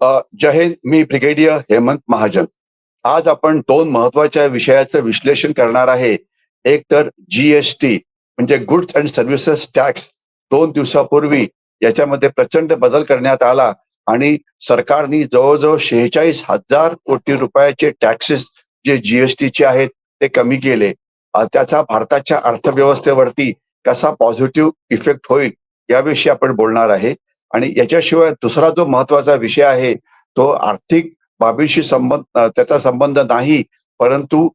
अ, जय हिंद मी ब्रिगेडियर हेमंत महाजन. आज आपण दोन महत्त्वाच्या विषयाचं विश्लेषण करणार आहे. एक तर जीएसटी म्हणजे गुड्स अँड सर्व्हिसेस टॅक्स दोन दिवसापूर्वी याच्यामध्ये प्रचंड बदल करण्यात आला आणि सरकारने जवळजवळ शेहेचाळीस हजार कोटी रुपयाचे टॅक्सेस जे जीएसटीचे आहेत ते कमी केले. त्याचा भारताच्या अर्थव्यवस्थेवरती कसा पॉझिटिव्ह इफेक्ट होईल याविषयी आपण बोलणार आहे. आणि याच्याशिवाय दुसरा जो महत्त्वाचा विषय आहे तो आर्थिक बाबीशी संबंध त्याचा संबंध नाही परंतु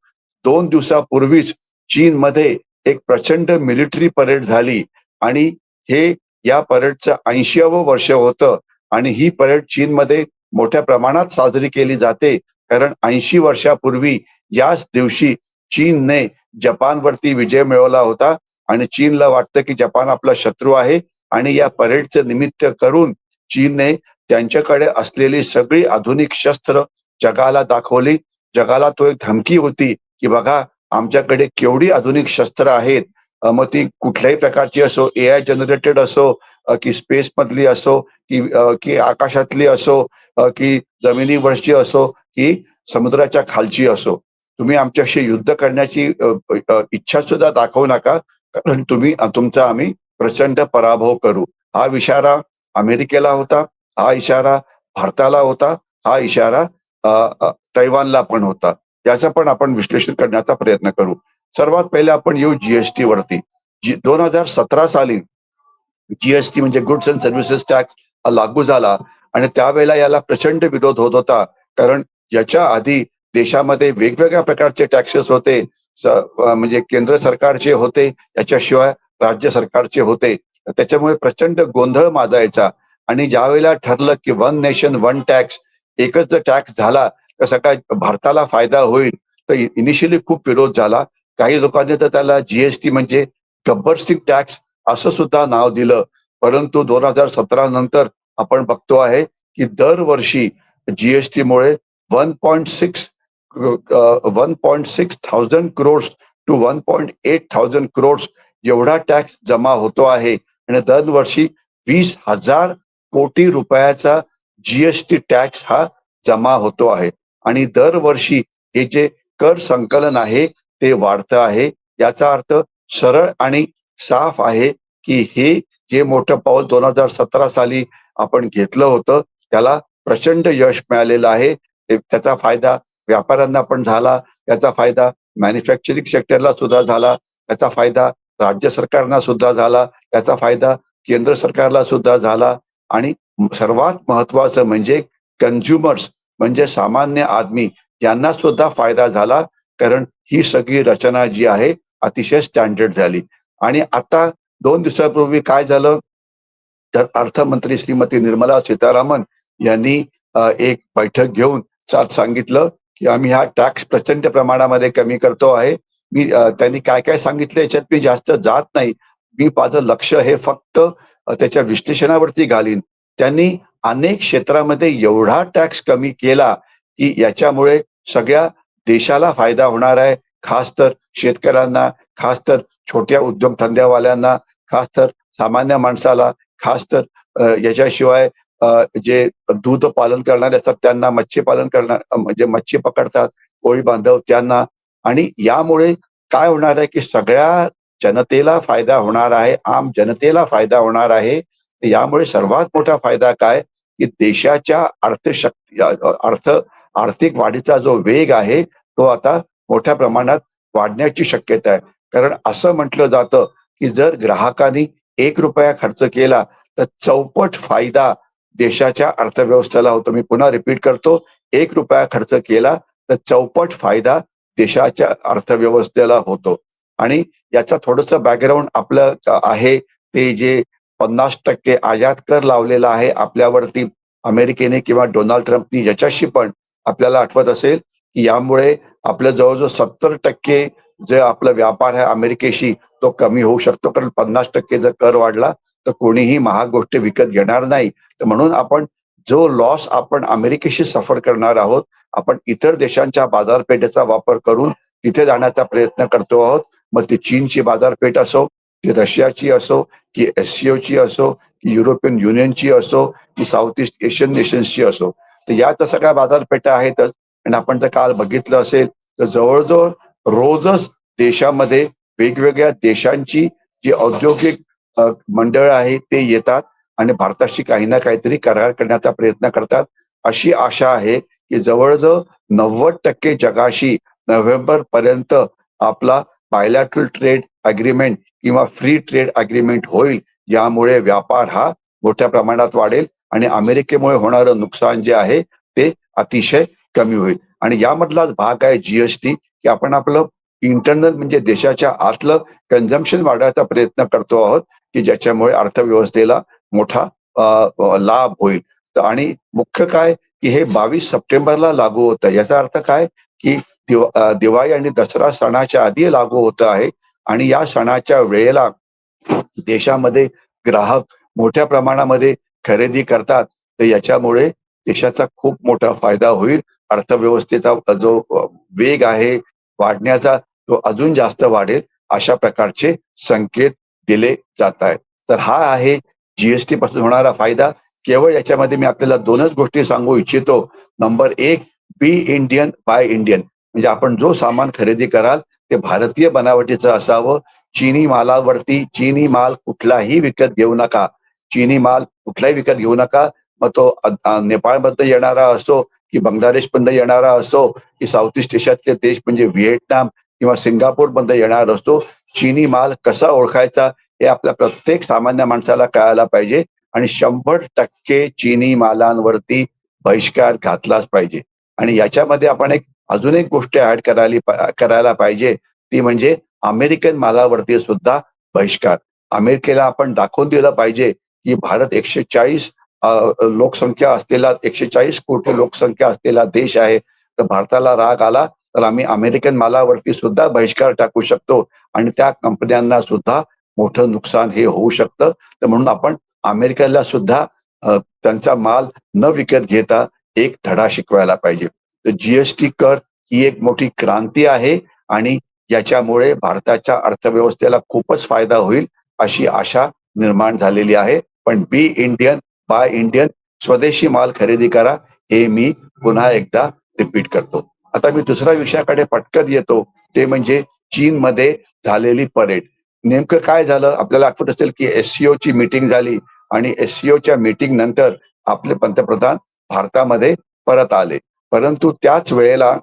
दोन दिवसापूर्वीच चीनमध्ये एक प्रचंड मिलिटरी परेड झाली आणि हे या परेडचं ऐंशीवं वर्ष होतं आणि ही परेड चीनमध्ये मोठ्या प्रमाणात साजरी केली जाते कारण ऐंशी वर्षापूर्वी याच दिवशी चीनने जपानवरती विजय मिळवला होता आणि चीनला वाटतं की जपान आपला शत्रू आहे. आणि या परेडचं निमित्त करून चीनने त्यांच्याकडे असलेली सगळी आधुनिक शस्त्र जगाला दाखवली. जगाला तो एक धमकी होती की बघा आमच्याकडे केवढी आधुनिक शस्त्र आहेत. मग ती कुठल्याही प्रकारची असो ए आय जनरेटेड असो की स्पेस मधली असो की की आकाशातली असो की जमिनीवरची असो की समुद्राच्या खालची असो. तुम्ही आमच्याशी युद्ध करण्याची इच्छा सुद्धा दाखवू नका. कारण तुम्ही तुमचा आम्ही प्रचंड पराभव करू. हा इशारा अमेरिकेला होता हा इशारा भारताला होता हा इशारा तैवानला पण होता. याचं पण आपण विश्लेषण करण्याचा प्रयत्न करू. सर्वात पहिले आपण येऊ जीएसटी वरती. जी दोन हजार सतरा साली जीएसटी म्हणजे गुड्स अँड सर्व्हिसेस टॅक्स लागू झाला आणि त्यावेळेला याला प्रचंड विरोध होत होता. कारण याच्या आधी देशामध्ये वेगवेगळ्या प्रकारचे टॅक्सेस होते. म्हणजे केंद्र सरकारचे होते. याच्याशिवाय राज्य सरकारचे होते. त्याच्यामुळे प्रचंड गोंधळ माजायचा. आणि ज्या वेळेला ठरलं की वन नेशन वन टॅक्स एकच जर टॅक्स झाला तर सगळ्या भारताला फायदा होईल. तर इनिशियली खूप विरोध झाला. काही लोकांनी तर त्याला जीएसटी म्हणजे गब्बर सिंग टॅक्स असं सुद्धा नाव दिलं. परंतु दोन हजार सतरा नंतर आपण बघतो आहे की दरवर्षी जीएसटी मुळे one point six one point six thousand crores to one point eight thousand crores एवढा टॅक्स जमा होतो आहे. आणि दरवर्षी वीस हजार कोटी रुपयाचा जीएसटी टॅक्स हा जमा होतो आहे. आणि दरवर्षी हे जे कर संकलन आहे ते वाढतं आहे. याचा अर्थ सरळ आणि साफ आहे की हे जे मोठं पाऊल दोन हजार सतरा साली आपण घेतलं होतं त्याला प्रचंड यश मिळालेलं आहे. त्याचा फायदा व्यापाऱ्यांना पण झाला. त्याचा फायदा मॅन्युफॅक्चरिंग सेक्टरला सुद्धा झाला. त्याचा फायदा राज्य सरकारना सुद्धा झाला त्याचा फायदा केंद्र सरकारला सुद्धा झाला. आणि सर्वात महत्वाचं म्हणजे कन्झ्युमर्स म्हणजे सामान्य आदमी यांना सुद्धा फायदा झाला. कारण ही सगळी रचना जी आहे अतिशय स्टँडर्ड झाली. आणि आता दोन दिवसापूर्वी काय झालं? तर अर्थमंत्री श्रीमती निर्मला सीतारामन यांनी एक बैठक घेऊन सांगितलं की आम्ही हा टॅक्स प्रचंड प्रमाणामध्ये कमी करतो आहे. मी त्यांनी काय काय सांगितलं याच्यात मी जास्त जात नाही. मी माझं लक्ष हे फक्त त्याच्या विश्लेषणावरती घालीन. त्यांनी अनेक क्षेत्रामध्ये एवढा टॅक्स कमी केला की याच्यामुळे सगळ्या देशाला फायदा होणार आहे. खास तर शेतकऱ्यांना खास तर छोट्या उद्योगधंद्यावाल्यांना खास तर सामान्य माणसाला खास तर याच्याशिवाय अ, जे दूध पालन करणारे असतात त्यांना मच्छी पालन करणार म्हणजे मच्छी पकडतात कोळी बांधव त्यांना आणि यामुळे काय होणार आहे की सगळ्या जनतेला फायदा होणार आहे आम जनतेला फायदा होणार आहे. यामुळे सर्वात मोठा फायदा काय? की देशाच्या अर्थशक्ती अर्थ आर्थिक वाढीचा जो वेग आहे तो आता मोठ्या प्रमाणात वाढण्याची शक्यता आहे. कारण असं म्हटलं जातं की जर ग्राहकांनी एक रुपया खर्च केला तर चौपट फायदा देशाच्या अर्थव्यवस्थेला होतो. मी पुन्हा रिपीट करतो. एक रुपया खर्च केला तर चौपट फायदा देशाच्या अर्थव्यवस्थेला होतो. आणि याचा थोडस बॅकग्राऊंड आपलं आहे ते जे पन्नास टक्के आयात कर लावलेला आहे आपल्यावरती अमेरिकेने किंवा डोनाल्ड ट्रम्पनी याच्याशी पण आपल्याला आठवत असेल की यामुळे आपलं जवळजवळ सत्तर टक्के जे आपला व्यापार आहे अमेरिकेशी तो कमी होऊ शकतो. कारण पन्नास टक्के जर कर वाढला तर कोणीही महाग गोष्टी विकत घेणार नाही. तर म्हणून आपण जो लॉस आपण अमेरिकेशी सफर करणार आहोत आपण इतर देशांच्या बाजारपेठेचा वापर करून तिथे जाण्याचा प्रयत्न करतो आहोत. मग ती चीनची बाजारपेठ असो ती रशियाची असो की एससीओची असो की युरोपियन युनियनची असो की साऊथ ईस्ट एशियन नेशन्सची असो. तर या तर सगळ्या बाजारपेठा आहेतच. आणि आपण जर काल बघितलं असेल तर जवळजवळ रोजच देशामध्ये वेगवेगळ्या देशांची जी औद्योगिक मंडळ आहे ते येतात आणि भारताशी काही ना काहीतरी करार करण्याचा प्रयत्न करतात. अशी आशा आहे की जवळजवळ नव्वद टक्के जगाशी नोव्हेंबर पर्यंत आपला बायलॅटरल ट्रेड अग्रीमेंट किंवा फ्री ट्रेड अग्रीमेंट होईल यामुळे व्यापार हा मोठ्या प्रमाणात वाढेल आणि अमेरिकेमुळे होणारं नुकसान जे आहे ते अतिशय कमी होईल. आणि यामधलाच भाग आहे जीएसटी की आपण आपलं इंटरनल म्हणजे देशाच्या आतलं कन्झम्पशन वाढवायचा प्रयत्न करतो आहोत की ज्याच्यामुळे अर्थव्यवस्थेला मोठा लाभ होईल. आणि मुख्य काय की हे बावीस सप्टेंबरला लागू होतं. याचा अर्थ काय? की दिवा दिवाळी आणि दसरा सणाच्या आधी लागू होतं आहे आणि या सणाच्या वेळेला देशामध्ये ग्राहक मोठ्या प्रमाणामध्ये खरेदी करतात. तर याच्यामुळे देशाचा खूप मोठा फायदा होईल. अर्थव्यवस्थेचा जो वेग आहे वाढण्याचा तो अजून जास्त वाढेल अशा प्रकारचे संकेत दिले जात आहेत. तर हा आहे जीएसटी पासून होणारा फायदा. केवळ याच्यामध्ये मी आपल्याला दोनच गोष्टी सांगू इच्छितो. नंबर एक बी इंडियन बाय इंडियन म्हणजे आपण जो सामान खरेदी कराल ते भारतीय बनावटीचं असावं. चीनी मालावरती चीनी माल कुठलाही विकत घेऊ नका. चीनी माल कुठलाही विकत घेऊ नका. मग तो नेपाळमधनं येणारा असो की बांगलादेशमधनं येणारा असो की साऊथ ईस्ट एशियातले देश म्हणजे व्हिएटनाम किंवा सिंगापूरमधनं येणारा येणार असतो चीनी माल कसा ओळखायचा हे आपल्या प्रत्येक सामान्य माणसाला कळायला पाहिजे. आणि शंभर टक्के चीनी मालांवरती बहिष्कार घातलाच पाहिजे. आणि याच्यामध्ये आपण एक अजून एक गोष्ट ऍड करायला करायला पाहिजे ती म्हणजे अमेरिकन मालावरती सुद्धा बहिष्कार. अमेरिकेला आपण दाखवून दिलं पाहिजे की भारत एकशे चाळीस लोकसंख्या असलेला एकशे चाळीस कोटी लोकसंख्या असलेला देश आहे. तर भारताला राग आला तर आम्ही अमेरिकन मालावरती सुद्धा बहिष्कार टाकू शकतो. आणि त्या कंपन्यांना सुद्धा मोठं नुकसान हे होऊ शकतं. तर म्हणून आपण अमेरिकेला सुद्धा त्यांचा माल न विकत घेता एक धडा शिकवायला पाहिजे. तर जीएसटी कर ही एक मोठी क्रांती आहे आणि याच्यामुळे भारताच्या अर्थव्यवस्थेला खूपच फायदा होईल अशी आशा निर्माण झालेली आहे. पण बी इंडियन बाय इंडियन स्वदेशी माल खरेदी करा हे मी पुन्हा एकदा रिपीट करतो. आता मी दुसऱ्या विषयाकडे पटकन येतो. ते म्हणजे चीनमध्ये झालेली परेड. नेमकं काय झालं? आपल्याला आठवत असेल की एससीओ ची मीटिंग झाली. आणि एससीओ च्या मीटिंग नंतर आपले पंतप्रधान भारतामध्ये परत आले. परंतु त्याच वेळेला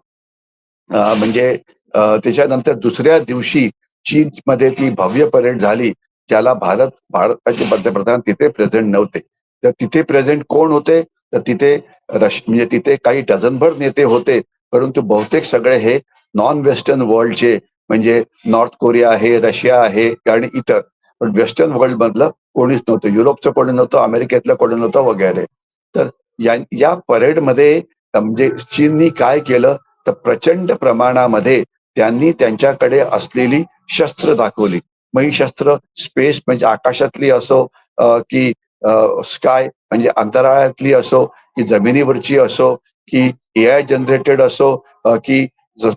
म्हणजे त्याच्यानंतर दुसऱ्या दिवशी चीन मध्ये ती भव्य परेड झाली ज्याला भारत भारताचे पंतप्रधान तिथे प्रेझेंट नव्हते. तर तिथे प्रेझेंट कोण होते? तर तिथे रश म्हणजे तिथे काही डझनभर नेते होते. परंतु बहुतेक सगळे हे नॉन वेस्टर्न वर्ल्डचे म्हणजे नॉर्थ कोरिया आहे रशिया आहे आणि इतर. पण वेस्टर्न वर्ल्ड मधलं कोणीच नव्हतं. युरोपचं कोणी नव्हतं अमेरिकेतलं कोणी नव्हतं वगैरे. तर या या परेडमध्ये म्हणजे चीननी काय केलं? तर प्रचंड प्रमाणामध्ये त्यांनी त्यांच्याकडे असलेली शस्त्र दाखवली. मग ही शस्त्र स्पेस म्हणजे आकाशातली असो की स्काय म्हणजे अंतराळातली असो की जमिनीवरची असो की ए आय जनरेटेड असो की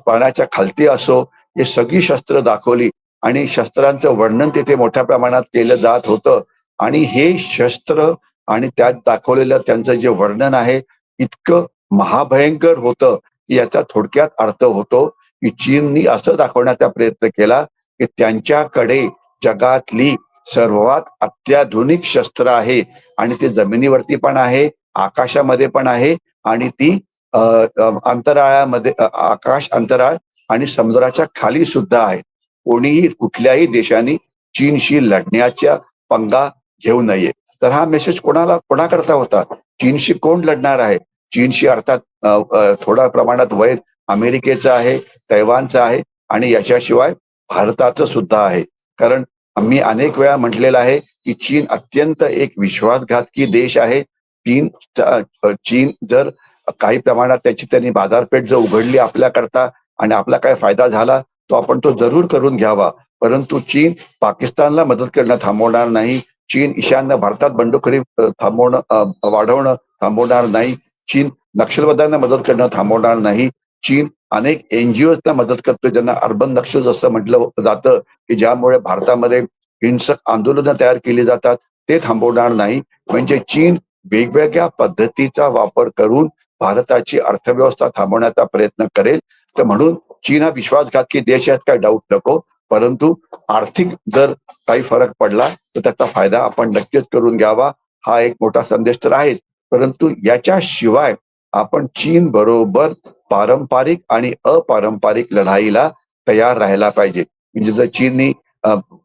पाण्याच्या खालती असो हे सगळी शस्त्र दाखवली. आणि शस्त्रांचं वर्णन तिथे मोठ्या प्रमाणात केलं जात होतं. आणि हे शस्त्र आणि त्यात दाखवलेलं त्यांचं जे वर्णन आहे इतकं महाभयंकर होतं की याचा थोडक्यात अर्थ होतो की चीननी असं दाखवण्याचा प्रयत्न केला की त्यांच्याकडे जगातली सर्वात अत्याधुनिक शस्त्र आहे. आणि ते जमिनीवरती पण आहे आकाशामध्ये पण आहे आणि ती अंतराळामध्ये आकाश अंतराळ आणि समुद्राच्या खाली सुद्धा आहे. कोणीही कुठल्याही देशाने चीनशी लढण्याच्या पंगा घेऊ नये. तर हा मेसेज कोणाला कोणाकरता होता? चीनशी कोण लढणार आहे? चीनशी अर्थात थोड्या प्रमाणात वैर अमेरिकेचं आहे तैवानचं आहे आणि याच्याशिवाय भारताचं सुद्धा आहे. कारण आम्ही अनेक वेळा म्हटलेलं आहे की चीन अत्यंत एक विश्वासघातकी देश आहे. चीन चीन जर काही प्रमाणात त्याची त्यांनी बाजारपेठ जर उघडली आपल्याकरता आणि आपला काय फायदा झाला तो आपण तो जरूर करून घ्यावा. परंतु चीन पाकिस्तानला मदत करणं थांबवणार नाही. चीन ईशान्य भारतात बंडखोरी थांबवणं वाढवणं थांबवणार नाही. चीन नक्षलवाद्यांना मदत करणं थांबवणार नाही. चीन अनेक एनजीओना मदत करतोय. ज्यांना अर्बन नक्षल असं म्हटलं जातं की ज्यामुळे भारतामध्ये हिंसक आंदोलनं तयार केली जातात ते थांबवणार नाही. म्हणजे चीन वेगवेगळ्या पद्धतीचा वापर करून भारताची अर्थव्यवस्था थांबवण्याचा प्रयत्न करेल. तर म्हणून चीन हा विश्वासघातकी देश यात काही डाऊट नको. परंतु आर्थिक जर काही फरक पडला तर त्याचा फायदा आपण नक्कीच करून घ्यावा. हा एक मोठा संदेश तर आहेच. परंतु याच्याशिवाय आपण चीन बरोबर पारंपरिक आणि अपारंपरिक लढाईला तयार राहायला पाहिजे. म्हणजे जर चीननी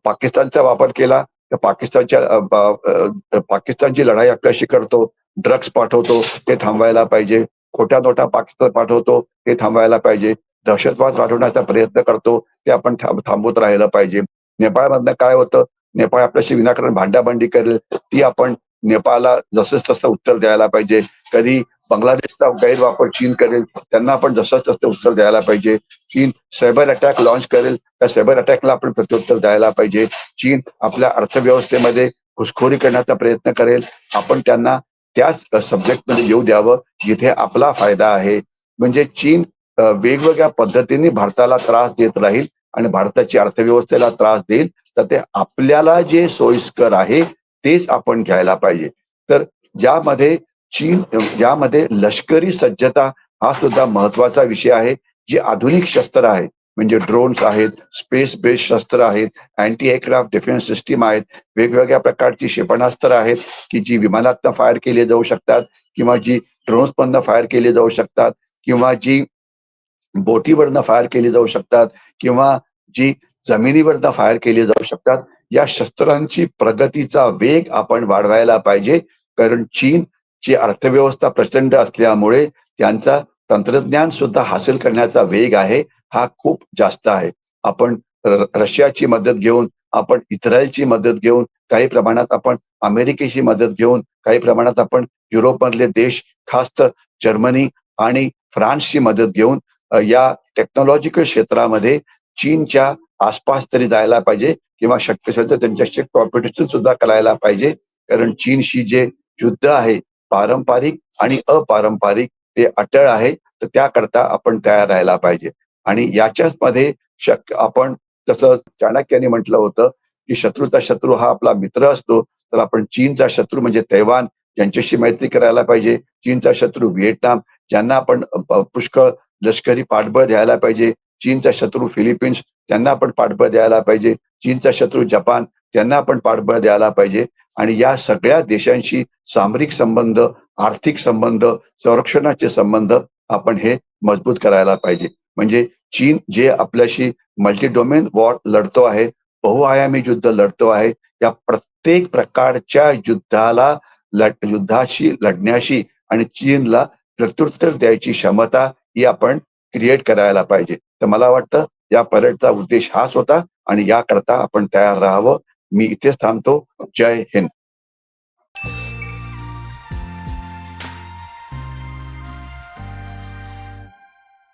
पाकिस्तानचा वापर केला तर पाकिस्तानच्या पाकिस्तानची लढाई आपल्याशी करतो ड्रग्ज पाठवतो ते थांबवायला पाहिजे. खोट्या नोटा पाकिस्तान पाठवतो ते थांबवायला पाहिजे. दहशतवाद वाढवण्याचा प्रयत्न करतो ते आपण थांबवत राहिलं पाहिजे. नेपाळमधनं काय होतं? नेपाळ आपल्याशी विनाकारण भांडाभांडी करेल ती आपण नेपाळला जसंच तसं उत्तर द्यायला पाहिजे. कधी बांगलादेशचा गैरवापर चीन करेल त्यांना आपण जसंच तसं उत्तर द्यायला पाहिजे. चीन सायबर अटॅक लॉन्च करेल त्या सायबर अटॅकला आपण प्रत्युत्तर द्यायला पाहिजे. चीन आपल्या अर्थव्यवस्थेमध्ये घुसखोरी करण्याचा प्रयत्न करेल. आपण त्यांना त्याच सब्जेक्टमध्ये येऊ द्यावं जिथे आपला फायदा आहे. म्हणजे चीन वेगवेगळ्या पद्धतीने भारताला त्रास देत राहील आणि भारताची अर्थव्यवस्थेला त्रास देईल तर ते आपल्याला जे सोयीस्कर आहे तेच आपण घ्यायला पाहिजे. तर ज्यामध्ये चीन ज्यामध्ये लष्करी सज्जता हा सुद्धा महत्त्वाचा विषय आहे. जे आधुनिक शस्त्र आहेत म्हणजे ड्रोन्स आहेत स्पेस बेस्ड शस्त्र आहेत अँटी एअरक्राफ्ट डिफेन्स सिस्टीम आहेत वेगवेगळ्या प्रकारची क्षेपणास्त्र आहेत की जी विमानातनं फायर केली जाऊ शकतात किंवा जी ड्रोन्समधनं फायर केली जाऊ शकतात किंवा जी बोटीवरनं फायर केली जाऊ शकतात किंवा जी जमिनीवरनं फायर केली जाऊ शकतात या शस्त्रांची प्रगतीचा वेग आपण वाढवायला पाहिजे. कारण चीन ची अर्थव्यवस्था प्रचंड असल्यामुळे त्यांचा तंत्रज्ञान सुद्धा हासिल करण्याचा वेग आहे हा खूप जास्त आहे. आपण र- रशियाची मदत घेऊन आपण इस्रायलची मदत घेऊन काही प्रमाणात आपण अमेरिकेची मदत घेऊन काही प्रमाणात आपण युरोपमधले देश खास तर जर्मनी आणि फ्रान्सची मदत घेऊन या टेक्नॉलॉजिकल क्षेत्रामध्ये चीनच्या आसपास तरी जायला पाहिजे किंवा शक्य असेल तर त्यांच्याशी कॉम्पिटिशन सुद्धा करायला पाहिजे. कारण चीनशी जे युद्ध आहे पारंपरिक आणि अपारंपरिक ते अटळ आहे तर त्याकरता आपण तयार राहायला पाहिजे. आणि याच्याच मध्ये शक्य आपण जसं चाणक्याने म्हटलं होतं की शत्रूचा शत्रू हा आपला मित्र असतो तर आपण चीनचा शत्रू म्हणजे तैवान यांच्याशी मैत्री करायला पाहिजे. चीनचा शत्रू व्हिएटनाम ज्यांना आपण पुष्कळ लष्करी पाठबळ द्यायला पाहिजे. चीनचा शत्रू फिलिपिन्स त्यांना आपण पाठबळ द्यायला पाहिजे. चीनचा शत्रू जपान त्यांना आपण पाठबळ द्यायला पाहिजे. आणि या सगळ्या देशांशी सामरिक संबंध आर्थिक संबंध संरक्षणाचे संबंध आपण हे मजबूत करायला पाहिजे. म्हणजे चीन जे आपल्याशी मल्टी डोमेन वॉर लढतो आहे बहुआयामी युद्ध लढतो आहे या प्रत्येक प्रकारच्या युद्धाला लढ युद्धाशी लढण्याशी आणि चीनला प्रत्युत्तर द्यायची क्षमता ही आपण क्रिएट करायला पाहिजे. तर मला वाटतं या परेडचा उद्देश हाच होता आणि याकरता आपण तयार राहावं. मी इथेच थांबतो. जय हिंद.